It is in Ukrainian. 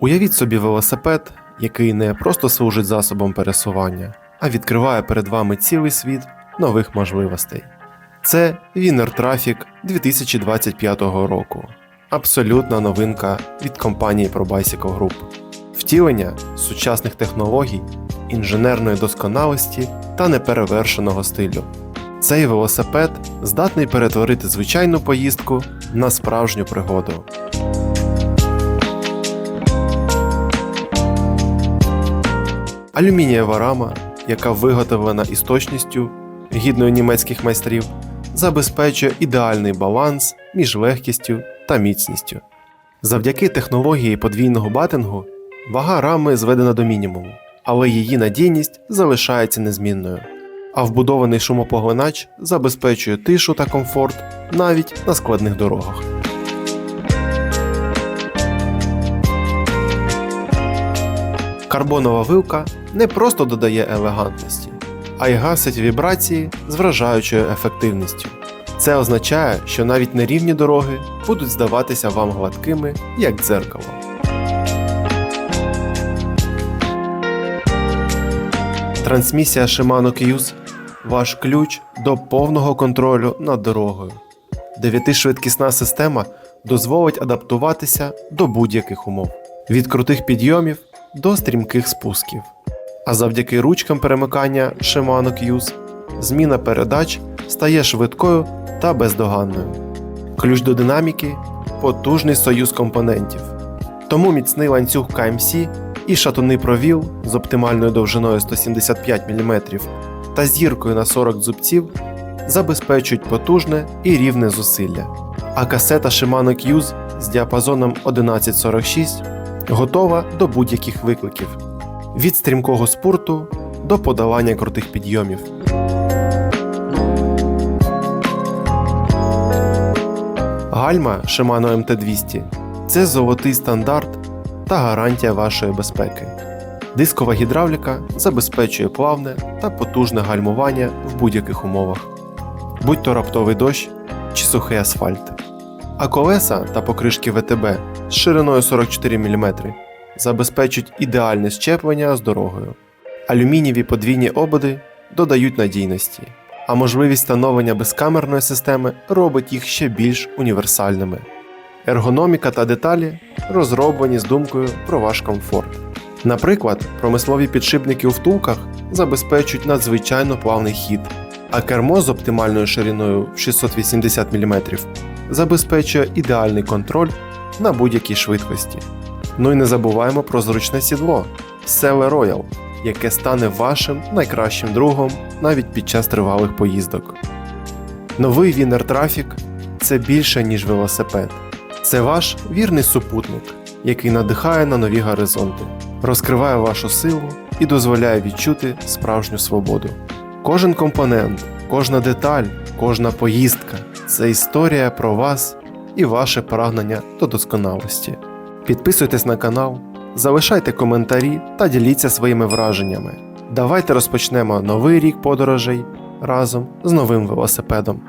Уявіть собі велосипед, який не просто служить засобом пересування, а відкриває перед вами цілий світ нових можливостей. Це Winner Traffic 2025 року. Абсолютна новинка від компанії ProBicycle Group. Втілення сучасних технологій, інженерної досконалості та неперевершеного стилю. Цей велосипед здатний перетворити звичайну поїздку на справжню пригоду. Алюмінієва рама, яка виготовлена із точністю, гідною німецьких майстрів, забезпечує ідеальний баланс між легкістю та міцністю. Завдяки технології подвійного батингу вага рами зведена до мінімуму, але її надійність залишається незмінною. А вбудований шумопоглинач забезпечує тишу та комфорт навіть на складних дорогах. Карбонова вилка не просто додає елегантності, а й гасить вібрації з вражаючою ефективністю. Це означає, що навіть нерівні дороги будуть здаватися вам гладкими, як дзеркало. Трансмісія Shimano Qs – ваш ключ до повного контролю над дорогою. Дев'ятишвидкісна система дозволить адаптуватися до будь-яких умов від крутих підйомів до стрімких спусків. А завдяки ручкам перемикання Shimano Qs зміна передач стає швидкою та бездоганною. Ключ до динаміки потужний союз компонентів. Тому міцний ланцюг KMC і шатунний провіл з оптимальною довжиною 175 мм та зіркою на 40 зубців забезпечують потужне і рівне зусилля. А касета Shimano Qs з діапазоном 1146 готова до будь-яких викликів від стрімкого спорту до подолання крутих підйомів. Гальма Shimano MT200 це золотий стандарт та гарантія вашої безпеки. Дискова гідравліка забезпечує плавне та потужне гальмування в будь-яких умовах, будь то раптовий дощ чи сухий асфальт. А колеса та покришки ВТБ з шириною 44 мм забезпечують ідеальне щеплення з дорогою. Алюмінієві подвійні ободи додають надійності, а можливість встановлення безкамерної системи робить їх ще більш універсальними. Ергономіка та деталі розроблені з думкою про ваш комфорт. Наприклад, промислові підшипники у втулках забезпечують надзвичайно плавний хід, а кермо з оптимальною шириною в 680 мм забезпечує ідеальний контроль на будь-якій швидкості. Ну і не забуваємо про зручне сідло Selle Royal, яке стане вашим найкращим другом навіть під час тривалих поїздок. Новий Winner Traffic – це більше, ніж велосипед. Це ваш вірний супутник, який надихає на нові горизонти, розкриває вашу силу і дозволяє відчути справжню свободу. Кожен компонент, кожна деталь, кожна поїздка це історія про вас і ваше прагнення до досконалості. Підписуйтесь на канал, залишайте коментарі та діліться своїми враженнями. Давайте розпочнемо новий рік подорожей разом з новим велосипедом.